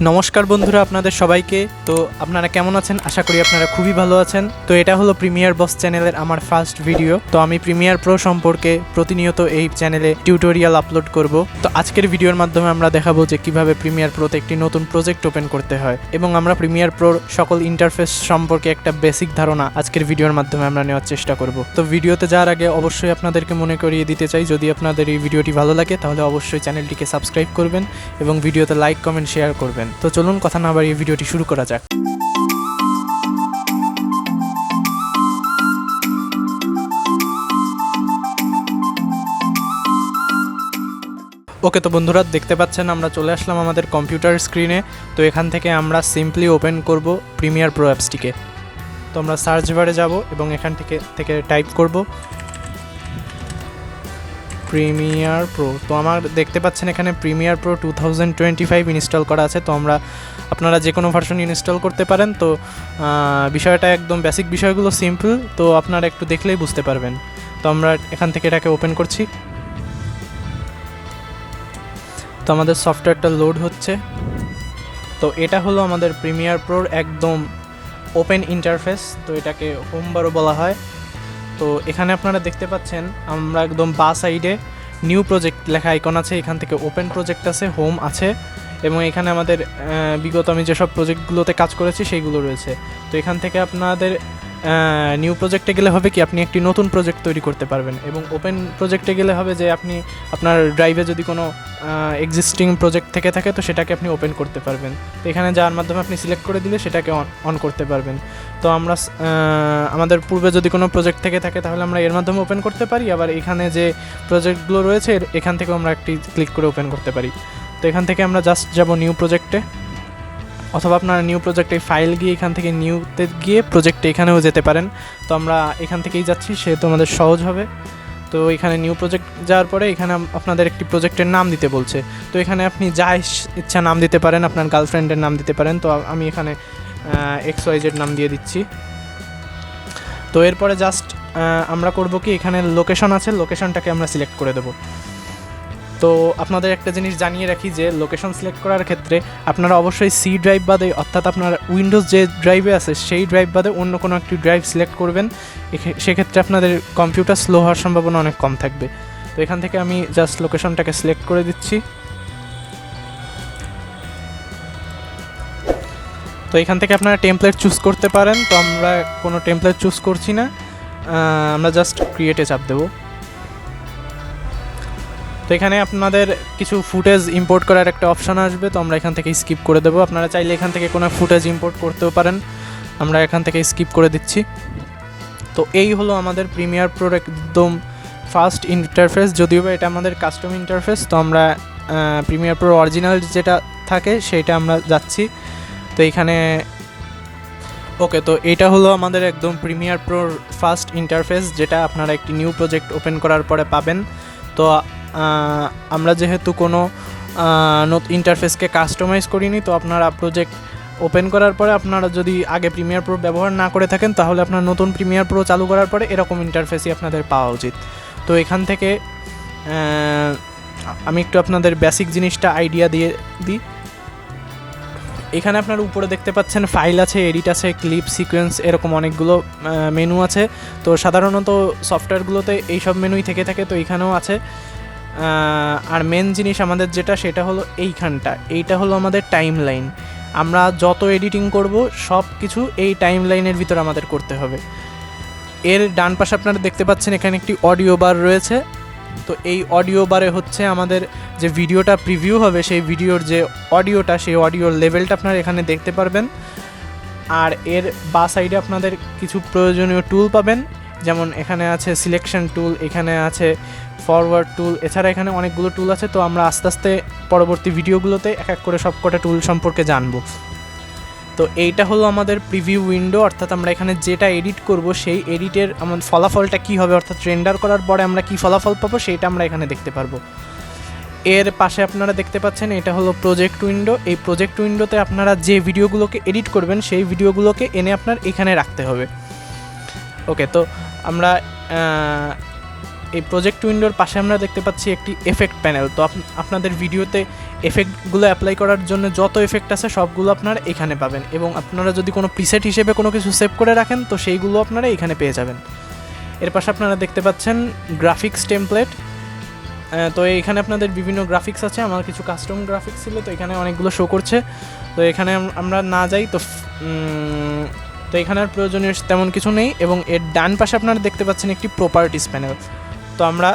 নমস্কার বন্ধুরা আপনাদের সবাইকে। তো আপনারা কেমন আছেন? আশা করি আপনারা খুবই ভালো আছেন। তো এটা হলো প্রিমিয়ার বস চ্যানেলের আমার ফার্স্ট ভিডিও তো আমি প্রিমিয়ার প্রো সম্পর্কে প্রতিনিয়ত এই চ্যানেলে টিউটোরিয়াল আপলোড করব। তো আজকের ভিডিওর মাধ্যমে আমরা দেখাবো যে কীভাবে প্রিমিয়ার প্রোতে একটি নতুন প্রজেক্ট ওপেন করতে হয়। এবং আমরা প্রিমিয়ার প্রোর সকল ইন্টারফেস সম্পর্কে একটা বেসিক ধারণা আজকের ভিডিওর মাধ্যমে আমরা নেওয়ার চেষ্টা করব। তো ভিডিওতে যাওয়ার আগে অবশ্যই আপনাদেরকে মনে করিয়ে দিতে চাই, যদি আপনাদের এই ভিডিওটি ভালো লাগে, তাহলে অবশ্যই চ্যানেলটিকে সাবস্ক্রাইব করবেন এবং ভিডিওতে লাইক কমেন্ট শেয়ার করবেন। তো চলুন, কথা না বাড়িয়ে ভিডিওটি শুরু করা যাক। ওকে তো বন্ধুরা, দেখতে পাচ্ছেন, আমরা চলে আসলাম আমাদের কম্পিউটার স্ক্রিনে। তো এখান থেকে আমরা সিম্পলি ওপেন করব প্রিমিয়ার প্রো অ্যাপসটিকে। তো আমরা সার্চ বারে যাব এবং এখান থেকে থেকে টাইপ করব। প্রিমিয়ার প্রো তো আমার দেখতে পাচ্ছেন এখানে Premiere Pro two thousand twenty five install করা আছে। তো আমরা, আপনারা যে কোনো ভার্সন ইনস্টল করতে পারেন। তো বিষয়টা একদম বেসিক বিষয়গুলো সিম্পল তো আপনারা একটু দেখলেই বুঝতে পারবেন। তো আমরা এখান থেকে এটাকে ওপেন করছি। তো আমাদের সফটওয়্যারটা লোড হচ্ছে। তো এটা হলো আমাদের প্রিমিয়ার প্রোর একদম ওপেন ইন্টারফেস তো এটাকে হোম বারও বলা হয়। তো এখানে আপনারা দেখতে পাচ্ছেন, আমরা একদম বা সাইডে নিউ প্রজেক্ট লেখা আইকন আছে, এখান থেকে ওপেন প্রজেক্ট আছে, হোম আছে, এবং এখানে আমাদের বিগত আমি যেসব প্রজেক্টগুলোতে কাজ করেছি, সেইগুলো রয়েছে। তো এখান থেকে আপনাদের নিউ প্রজেক্টে গেলে হবে কি, আপনি একটি নতুন প্রজেক্ট তৈরি করতে পারবেন এবং ওপেন প্রজেক্টে গেলে হবে যে আপনি আপনার ড্রাইভে যদি কোনো এক্সিস্টিং প্রজেক্ট থেকে থাকে, তো সেটাকে আপনি ওপেন করতে পারবেন। তো এখানে যাওয়ার মাধ্যমে আপনি সিলেক্ট করে দিলে, সেটাকে অন করতে পারবেন। তো আমরা আমাদের পূর্বে যদি কোনো প্রজেক্ট থেকে থাকে, তাহলে আমরা এর মাধ্যমে ওপেন করতে পারি। আবার এখানে যে প্রজেক্টগুলো রয়েছে এখান থেকেও আমরা একটি ক্লিক করে ওপেন করতে পারি। তো এখান থেকে আমরা জাস্ট যাব নিউ প্রজেক্টে অথবা আপনারা নিউ প্রজেক্টে ফাইল গিয়ে এখান থেকে নিউতে গিয়ে প্রজেক্টে এখানেও যেতে পারেন। তো আমরা এখান থেকেই যাচ্ছি সেহেতু আমাদের সহজ হবে। তো এখানে নিউ প্রজেক্ট যাওয়ার পরে এখানে আপনাদের একটি প্রজেক্টের নাম দিতে বলছে। তো এখানে আপনি যা ইচ্ছা নাম দিতে পারেন, আপনার গার্লফ্রেন্ডের নাম দিতে পারেন। তো আমি এখানে এক্স ওয়াইজের নাম দিয়ে দিচ্ছি। তো এরপরে জাস্ট আমরা করব কি, এখানে লোকেশন আছে লোকেশনটাকে আমরা সিলেক্ট করে দেবো। তো আপনাদের একটা জিনিস জানিয়ে রাখি যে লোকেশন সিলেক্ট করার ক্ষেত্রে আপনারা অবশ্যই সি ড্রাইভ বাদে, অর্থাৎ আপনার উইন্ডোজ যে ড্রাইভে আছে, সেই ড্রাইভ বাদে অন্য কোনো একটি ড্রাইভ সিলেক্ট করবেন। সেক্ষেত্রে আপনাদের কম্পিউটার স্লো হওয়ার সম্ভাবনা অনেক কম থাকবে। তো এখান থেকে আমি জাস্ট লোকেশনটাকে সিলেক্ট করে দিচ্ছি। তো এখান থেকে আপনারা টেমপ্লেট চুজ করতে পারেন। তো আমরা কোনো টেমপ্লেট চুজ করছি না। আমরা জাস্ট ক্রিয়েটে চাপ দেবো। তো এখানে আপনাদের কিছু ফুটেজ ইম্পোর্ট করার একটা অপশান আসবে, তো আমরা এখান থেকে স্কিপ করে দেবো। আপনারা চাইলে এখান থেকে কোনো ফুটেজ ইম্পোর্ট করতেও পারেন। আমরা এখান থেকে স্কিপ করে দিচ্ছি। তো এই হলো আমাদের প্রিমিয়ার প্রোর একদম ফার্স্ট ইন্টারফেস যদিও বা এটা আমাদের কাস্টম ইন্টারফেস তো আমরা প্রিমিয়ার প্রো অরিজিনাল যেটা থাকে সেইটা আমরা যাচ্ছি। তো এখানে ওকে তো এটা হলো আমাদের একদম প্রিমিয়ার প্রোর ফার্স্ট ইন্টারফেস যেটা আপনারা একটি নিউ প্রজেক্ট ওপেন করার পরে পাবেন। তো আমরা যেহেতু কোনো ইন্টারফেসকে কাস্টমাইজ করিনি, তো আপনারা প্রজেক্ট ওপেন করার পরে আপনারা যদি আগে প্রিমিয়ার প্রো ব্যবহার না করে থাকেন, তাহলে আপনার নতুন প্রিমিয়ার প্রো চালু করার পরে এরকম ইন্টারফেসই আপনাদের পাওয়া উচিত। তো এখান থেকে আমি একটু আপনাদের বেসিক জিনিসটা আইডিয়া দিয়ে দিই। এখানে আপনার উপরে দেখতে পাচ্ছেন ফাইল আছে এডিট আছে ক্লিপ সিকোয়েন্স এরকম অনেকগুলো মেনু আছে। তো সাধারণত সফটওয়্যারগুলোতে এই সব মেনুই থেকে থাকে, তো এখানেও আছে। আর মেন জিনিস আমাদের যেটা, সেটা হলো এইখানটা। এইটা হলো আমাদের টাইম লাইন আমরা যত এডিটিং করব সব কিছু এই টাইম লাইনের ভিতর আমাদের করতে হবে। এর ডান পাশে আপনারা দেখতে পাচ্ছেন, এখানে একটি অডিও বার রয়েছে। তো এই অডিও বারে হচ্ছে আমাদের যে ভিডিওটা প্রিভিউ হবে, সেই ভিডিওর যে অডিওটা সেই অডিওর লেভেলটা আপনারা এখানে দেখতে পারবেন। আর এর বা সাইডে আপনাদের কিছু প্রয়োজনীয় টুল পাবেন। যেমন এখানে আছে সিলেকশন টুল এখানে আছে ফরওয়ার্ড টুল এছাড়া এখানে অনেকগুলো টুল আছে, তো আমরা আস্তে আস্তে পরবর্তী ভিডিওগুলোতে এক এক করে সবকটা টুল সম্পর্কে জানব। তো এইটা হলো আমাদের প্রিভিউ উইন্ডো অর্থাৎ আমরা এখানে যেটা এডিট করব সেই এডিটের আমার ফলাফলটা কী হবে, অর্থাৎ রেন্ডার করার পরে আমরা কী ফলাফল পাবো সেইটা আমরা এখানে দেখতে পারব। এর পাশে আপনারা দেখতে পাচ্ছেন এটা হলো প্রজেক্ট উইন্ডো এই প্রজেক্ট উইন্ডোতে আপনারা যে ভিডিওগুলোকে এডিট করবেন সেই ভিডিওগুলোকে এনে আপনার এখানে রাখতে হবে। ওকে তো আমরা এই প্রজেক্ট উইন্ডোর পাশে আমরা দেখতে পাচ্ছি একটি এফেক্ট প্যানেল তো আপনাদের ভিডিওতে এফেক্টগুলো অ্যাপ্লাই করার জন্য যত এফেক্ট আছে সবগুলো আপনারা এখানে পাবেন এবং আপনারা যদি কোনো প্রিসেট হিসেবে কোনো কিছু সেভ করে রাখেন, তো সেইগুলো আপনারা এখানে পেয়ে যাবেন। এর পাশে আপনারা দেখতে পাচ্ছেন গ্রাফিক্স টেমপ্লেট তো এখানে আপনাদের বিভিন্ন গ্রাফিক্স আছে। আমার কিছু কাস্টম গ্রাফিক্স ছিল, তো এখানে অনেকগুলো শো করছে। তো এখানে আমরা না যাই, তো তো এখানে আর প্রয়োজনীয় তেমন কিছু নেই এবং এর ডান পাশে আপনারা দেখতে পাচ্ছেন একটি প্রপার্টিস প্যানেল তো আমরা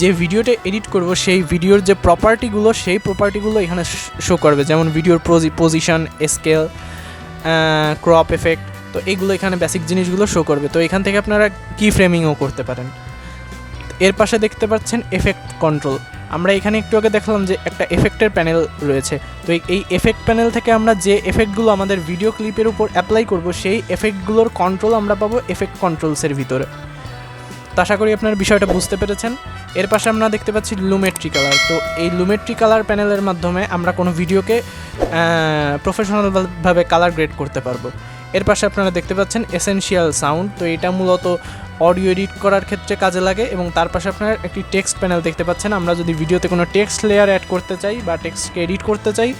যে ভিডিওটা এডিট করব, সেই ভিডিওর যে প্রপার্টিগুলো সেই প্রপার্টিগুলো এখানে শো করবে। যেমন ভিডিওর পজিশন স্কেল ক্রপ এফেক্ট তো এইগুলো এখানে বেসিক জিনিসগুলো শো করবে। তো এখান থেকে আপনারা কি ফ্রেমিংও করতে পারেন। এর পাশে দেখতে পাচ্ছেন এফেক্ট কন্ট্রোল আমরা এখানে একটু আগে দেখলাম যে একটা এফেক্টের প্যানেল রয়েছে। তো এই- এফেক্ট প্যানেল থেকে আমরা যে এফেক্টগুলো আমাদের ভিডিও ক্লিপের উপর অ্যাপ্লাই করব, সেই এফেক্টগুলোর কন্ট্রোল আমরা পাবো এফেক্ট কন্ট্রোলসের ভিতরে। তো আশা করি আপনার বিষয়টা বুঝতে পেরেছেন। এর পাশে আমরা দেখতে পাচ্ছি লুমেট্রি কালার তো এই লুমেট্রি কালার প্যানেলের মাধ্যমে আমরা কোনো ভিডিওকে প্রফেশনালভাবে কালার গ্রেড করতে পারব। এর পাশে আপনারা দেখতে পাচ্ছেন এসেনশিয়াল সাউন্ড তো এটা মূলত অডিও এডিট করার ক্ষেত্রে কাজে লাগে এবং তার পাশে আপনার একটি টেক্সট প্যানেল দেখতে পাচ্ছেন। আমরা যদি ভিডিওতে কোনো টেক্সট লেয়ার অ্যাড করতে চাই বা টেক্সটকে এডিট করতে চাই,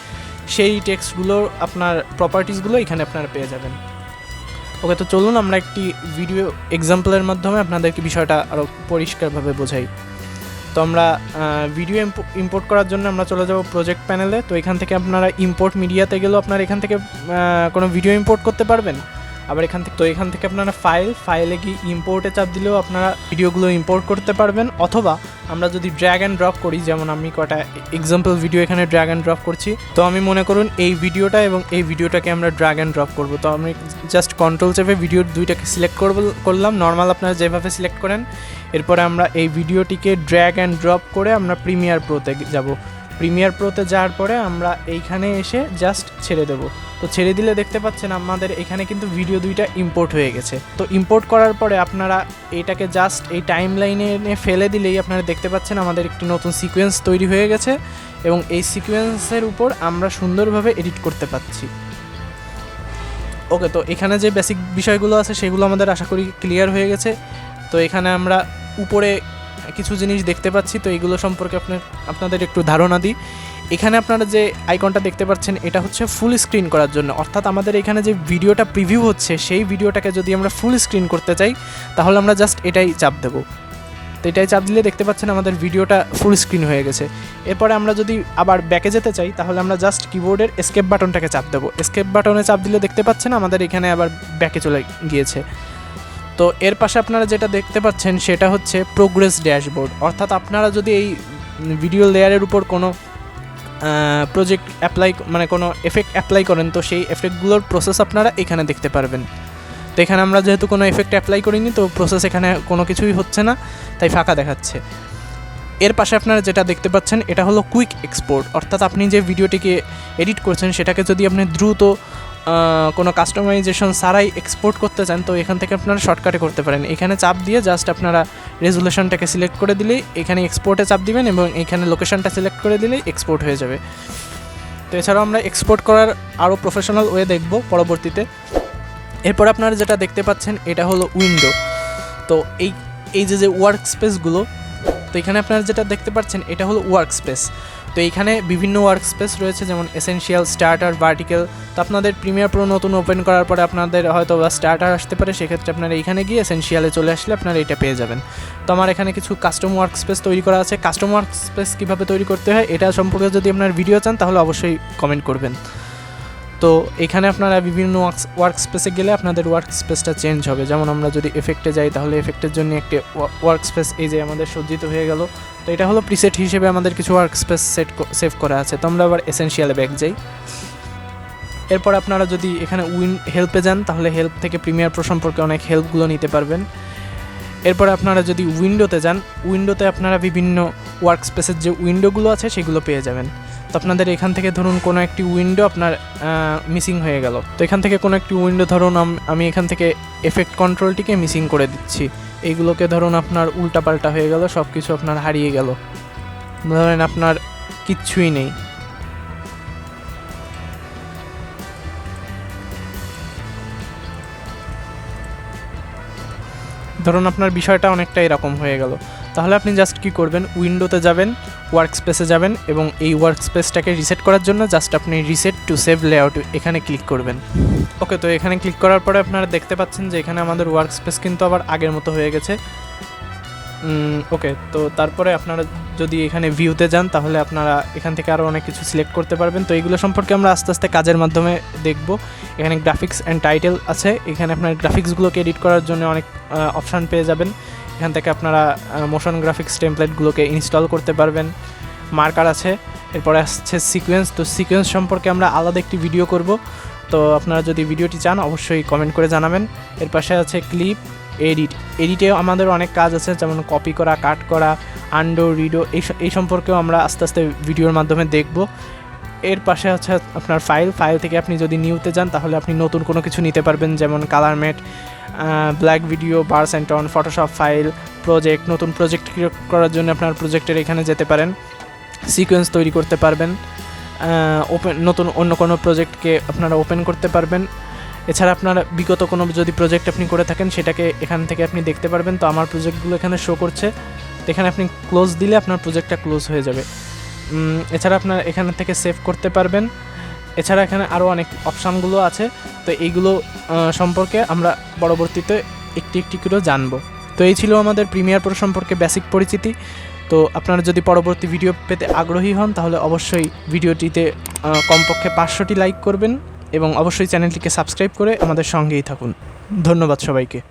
সেই টেক্সটগুলো আপনার প্রপার্টিসগুলো এখানে আপনারা পেয়ে যাবেন। ওকে, তো চলুন আমরা একটি ভিডিও এক্সাম্পলের মাধ্যমে আপনাদেরকে বিষয়টা আরও পরিষ্কারভাবে বোঝাই। তো আমরা ভিডিও ইম্পোর্ট করার জন্য আমরা চলে যাব প্রজেক্ট প্যানেলে তো এখান থেকে আপনারা ইম্পোর্ট মিডিয়াতে গেলেও আপনারা এখান থেকে কোনো ভিডিও ইম্পোর্ট করতে পারবেন? আবার এখান থেকে তো এখান থেকে আপনারা ফাইল ফাইলে গিয়ে ইম্পোর্টে চাপ দিলেও আপনারা ভিডিওগুলো ইম্পোর্ট করতে পারবেন। অথবা আমরা যদি ড্র্যাগ অ্যান্ড ড্রপ করি, যেমন আমি কটা এক্সাম্পল ভিডিও এখানে ড্র্যাগ অ্যান্ড ড্রপ করছি, তো আমি মনে করুন এই ভিডিওটা এবং এই ভিডিওটাকে আমরা ড্র্যাগ অ্যান্ড ড্রপ করব। তো আমি জাস্ট কন্ট্রোল চেপে ভিডিওর দুইটাকে সিলেক্ট করব করলাম। নর্মাল আপনারা যেভাবে সিলেক্ট করেন, এরপরে আমরা এই ভিডিওটিকে ড্র্যাগ অ্যান্ড ড্রপ করে আমরা প্রিমিয়ার প্রোতে যাব। প্রিমিয়ার প্রোতে যাওয়ার পরে আমরা এইখানে এসে জাস্ট ছেড়ে দেবো। তো ছেড়ে দিলে দেখতে পাচ্ছেন আমাদের এখানে কিন্তু ভিডিও দুইটা ইম্পোর্ট হয়ে গেছে। তো ইম্পোর্ট করার পরে আপনারা এটাকে জাস্ট এই টাইম লাইনে এনে ফেলে দিলেই আপনারা দেখতে পাচ্ছেন আমাদের একটি নতুন সিকোয়েন্স তৈরি হয়ে গেছে এবং এই সিকোয়েন্সের উপর আমরা সুন্দরভাবে এডিট করতে পারছি ওকে তো এখানে যে বেসিক বিষয়গুলো আছে সেগুলো আমাদের আশা করি ক্লিয়ার হয়ে গেছে। তো এখানে আমরা উপরে কিছু জিনিস দেখতে পাচ্ছি। তো এগুলো সম্পর্কে আপনার, আপনাদের একটু ধারণা দিই। এখানে আপনারা যে আইকনটা দেখতে পাচ্ছেন, এটা হচ্ছে ফুল স্ক্রিন করার জন্য। অর্থাৎ আমাদের এখানে যে ভিডিওটা প্রিভিউ হচ্ছে, সেই ভিডিওটাকে যদি আমরা ফুল স্ক্রিন করতে চাই, তাহলে আমরা জাস্ট এটাই চাপ দেবো। তো এটাই চাপ দিলে দেখতে পাচ্ছেন আমাদের ভিডিওটা ফুল স্ক্রিন হয়ে গেছে। এরপরে আমরা যদি আবার ব্যাকে যেতে চাই, তাহলে আমরা জাস্ট কিবোর্ডের এসকেপ বাটনটাকে চাপ দেবো। এসকেপ বাটনে চাপ দিলে দেখতে পাচ্ছেন আমাদের এখানে আবার ব্যাকে চলে গিয়েছে। তো এর পাশে আপনারা যেটা দেখতে পাচ্ছেন, সেটা হচ্ছে প্রোগ্রেস ড্যাশবোর্ড অর্থাৎ আপনারা যদি এই ভিডিও লেয়ারের উপর কোনো প্রজেক্ট অ্যাপ্লাই মানে কোনো এফেক্ট অ্যাপ্লাই করেন, তো সেই এফেক্টগুলোর প্রসেস আপনারা এখানে দেখতে পারবেন। তো এখানে আমরা যেহেতু কোনো এফেক্ট অ্যাপ্লাই করিনি, তো প্রসেস এখানে কোনো কিছুই হচ্ছে না, তাই ফাঁকা দেখাচ্ছে। এর পাশে আপনারা যেটা দেখতে পাচ্ছেন, এটা হলো কুইক এক্সপোর্ট অর্থাৎ আপনি যে ভিডিওটিকে এডিট করছেন, সেটাকে যদি আপনি দ্রুত কোনো কাস্টমাইজেশন ছাড়াই এক্সপোর্ট করতে চান, তো এখান থেকে আপনারা শর্টকাটে করতে পারেন। এখানে চাপ দিয়ে জাস্ট আপনারা রেজুলেশনটাকে সিলেক্ট করে দিলেই এখানে এক্সপোর্টে চাপ দিবেন এবং এখানে লোকেশনটা সিলেক্ট করে দিলেই এক্সপোর্ট হয়ে যাবে। তো এছাড়াও আমরা এক্সপোর্ট করার আরও প্রফেশনাল ওয়ে দেখব পরবর্তীতে। এরপর আপনারা যেটা দেখতে পাচ্ছেন, এটা হলো উইন্ডো তো এই এই যে যে ওয়ার্ক স্পেসগুলো তো এখানে আপনারা যেটা দেখতে পাচ্ছেন, এটা হলো ওয়ার্ক স্পেস তো এইখানে বিভিন্ন ওয়ার্ক স্পেস রয়েছে, যেমন এসেনশিয়াল স্টার্টার ভার্টিক্যাল তো আপনাদের প্রিমিয়ার প্রো নতুন ওপেন করার পরে আপনাদের হয়তো বা স্টার্টার আসতে পারে, সেক্ষেত্রে আপনারা এইখানে গিয়ে এসেনশিয়ালে চলে আসলে আপনারা এটা পেয়ে যাবেন। তো আমার এখানে কিছু কাস্টম ওয়ার্ক স্পেস তৈরি করা আছে। কাস্টম ওয়ার্ক স্পেস কীভাবে তৈরি করতে হয়, এটা সম্পর্কে যদি আপনার ভিডিও চান, তাহলে অবশ্যই কমেন্ট করবেন। তো এখানে আপনারা বিভিন্ন ওয়ার্ক স্পেসে গেলে আপনাদের ওয়ার্ক স্পেসটা চেঞ্জ হবে। যেমন আমরা যদি এফেক্টে যাই, তাহলে এফেক্টের জন্য একটি ওয়ার্ক স্পেস এই যে আমাদের সজ্জিত হয়ে গেল। তো এটা হলো প্রিসেট হিসেবে আমাদের কিছু ওয়ার্ক স্পেস সেট সেভ করা আছে। তো আমরা আবার এসেনশিয়ালে ব্যাক যাই। এরপর আপনারা যদি এখানে উইন হেল্পে যান, তাহলে হেল্প থেকে প্রিমিয়ার প্রো সম্পর্কে অনেক হেল্পগুলো নিতে পারবেন। এরপর আপনারা যদি উইন্ডোতে যান উইন্ডোতে আপনারা বিভিন্ন ওয়ার্ক স্পেসের যে উইন্ডোগুলো আছে, সেগুলো পেয়ে যাবেন। তো আপনাদের এখান থেকে ধরুন কোনো একটি উইন্ডো আপনার মিসিং হয়ে গেল। তো এখান থেকে কোনো একটি উইন্ডো ধরুন আমি এখান থেকে এফেক্ট কন্ট্রোলটিকে মিসিং করে দিচ্ছি। এইগুলোকে ধরুন আপনার উল্টাপাল্টা হয়ে গেল সব কিছু আপনার হারিয়ে গেল। ধরেন আপনার কিচ্ছুই নেই। ধরুন আপনার বিষয়টা অনেকটা এরকম হয়ে গেল। তাহলে আপনি জাস্ট কি করবেন? উইন্ডোতে যাবেন ওয়ার্ক স্পেসে যাবেন এবং এই ওয়ার্ক স্পেসটাকে রিসেট করার জন্য জাস্ট আপনি রিসেট টু সেভ লেআউট এখানে ক্লিক করবেন। ওকে তো এখানে ক্লিক করার পরে আপনারা দেখতে পাচ্ছেন যে এখানে আমাদের ওয়ার্ক স্পেস কিন্তু আবার আগের মতো হয়ে গেছে। ওকে তো তারপরে আপনারা যদি এখানে ভিউতে যান, তাহলে আপনারা এখান থেকে আরও অনেক কিছু সিলেক্ট করতে পারবেন। তো এইগুলো সম্পর্কে আমরা আস্তে আস্তে কাজের মাধ্যমে দেখব। এখানে গ্রাফিক্স অ্যান্ড টাইটেল আছে। এখানে আপনার গ্রাফিক্সগুলোকে এডিট করার জন্য অনেক অপশান পেয়ে যাবেন। এখান থেকে আপনারা মোশন গ্রাফিক্স টেমপ্লেটগুলোকে ইনস্টল করতে পারবেন। মার্কার আছে। এরপরে আসছে সিকোয়েন্স তো সিকোয়েন্স সম্পর্কে আমরা আলাদা একটি ভিডিও করব। তো আপনারা যদি ভিডিওটি চান, অবশ্যই কমেন্ট করে জানাবেন। এর পাশে আছে ক্লিপ এডিট এডিটেও আমাদের অনেক কাজ আছে, যেমন কপি করা কাট করা আন্ডো রিডো এই এই সম্পর্কেও আমরা আস্তে আস্তে ভিডিওর মাধ্যমে দেখব। এর পাশে আছে আপনার ফাইল ফাইল থেকে আপনি যদি নিউতে যান, তাহলে আপনি নতুন কোনো কিছু নিতে পারবেন, যেমন colour matte black video bars and tone Photoshop file project নতুন প্রজেক্ট করার জন্য আপনার প্রজেক্টের এখানে যেতে পারেন। সিকোয়েন্স তৈরি করতে পারবেন। ওপেন নতুন অন্য কোনো প্রজেক্টকে আপনারা ওপেন করতে পারবেন। এছাড়া আপনার বিগত কোনো যদি প্রজেক্ট আপনি করে থাকেন, সেটাকে এখান থেকে আপনি দেখতে পারবেন। তো আমার প্রজেক্টগুলো এখানে শো করছে। এখানে আপনি ক্লোজ দিলে আপনার প্রজেক্টটা ক্লোজ হয়ে যাবে। এছাড়া আপনার এখান থেকে সেভ করতে পারবেন। এছাড়া এখানে আরও অনেক অপশানগুলো আছে। তো এইগুলো সম্পর্কে আমরা পরবর্তীতে একটি একটি করে জানব। তো এই ছিল আমাদের প্রিমিয়ার প্রো সম্পর্কে বেসিক পরিচিতি। তো আপনারা যদি পরবর্তী ভিডিও পেতে আগ্রহী হন, তাহলে অবশ্যই ভিডিওটিতে কমপক্ষে পাঁচশোটি লাইক করবেন এবং অবশ্যই চ্যানেলটিকে সাবস্ক্রাইব করে আমাদের সঙ্গেই থাকুন। ধন্যবাদ সবাইকে।